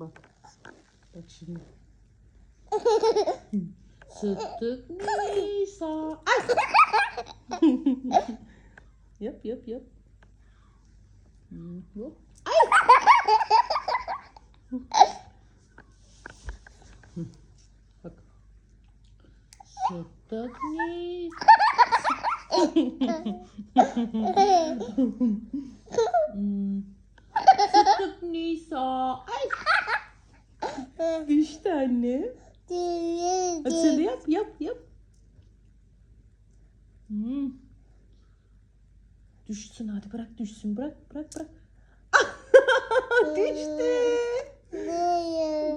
Bak. Bak şimdi. Sıddık Nisa. Ay. yap yap yap. Hmm, Hop. Ay. Bak. Sıddık Nisa. Hmm. Anne. De yap yap yap. Hmm. Düşsün hadi bırak düşsün bırak bırak bırak. Düştü.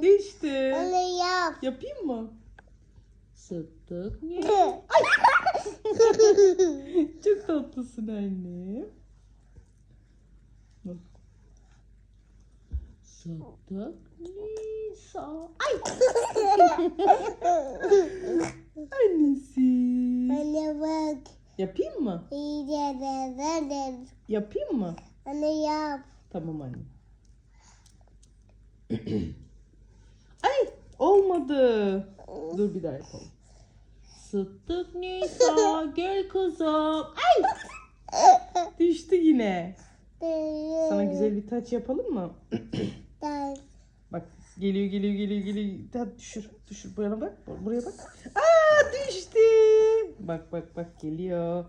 Düştü. Onu yap. Yapayım mı? Sıddık niye? Çok tatlısın anne. Bak. Sıddık. Ay. Annesi. Anne bak. Yapayım mı? Yapayım mı? Anne yap. Tamam anne. Ay olmadı. Dur bir daha yapalım. Sıddık Nisa gel kızım. Ay düştü yine. Sana güzel bir taç yapalım mı? Bak geliyor geliyor geliyor geliyor. Hadi düşür düşür buraya bak buraya bak. Aa düştü. Bak bak bak geliyor.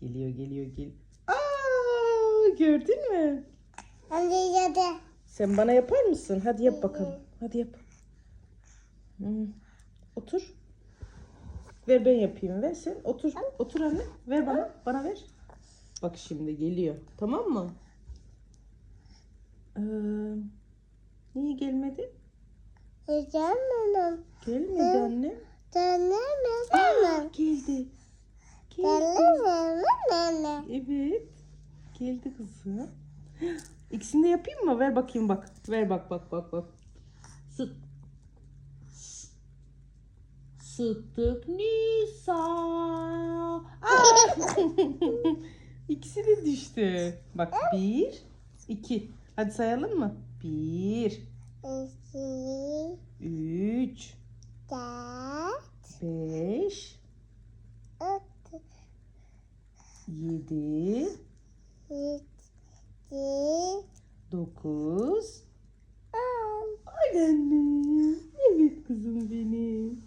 Geliyor geliyor gel. Aa gördün mü? Anne ya da. Sen bana yapar mısın? Hadi yap bakalım. Hadi yap. Hmm. Otur. Ver ben yapayım. Ver sen. Otur. Otur anne. Ver bana. Bana ver. Bak şimdi geliyor. Tamam mı? Ee, niye gelmedi? Canım. Gelmedi anne. Canım. Aa, Canım. geldi. Geldi. Evet. Geldi kızım. İkisini de yapayım mı? Ver bakayım bak. Ver bak bak bak bak. Sıt. S- Sıddık Nisa. İkisi de düştü. Bak bir, iki. Hadi sayalım mı? Bir, yedi, İki. dokuz, On. Ay annem. Evet kızım benim.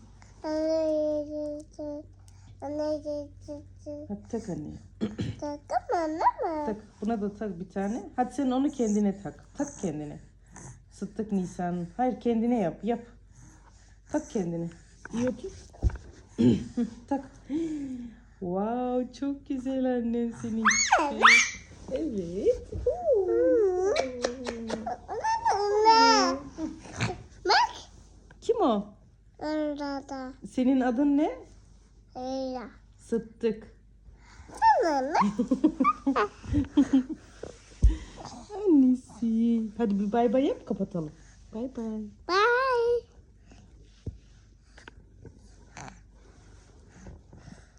Anne yedi. Anne yedi. Hadi tak anne. Takım anne mi? Tak. Buna da tak bir tane. Hadi sen onu kendine tak. Tak kendine. Sıddık Nisan. Hayır kendine yap. Yap. Tak kendine. İyi otur. Tak. Wow çok güzel annem senin. Evet. Bak. Kim o? Orada. Senin adın ne? Sıddık. Anne. Annesi. Hadi bir bay bay yap kapatalım. Bay bay. Bye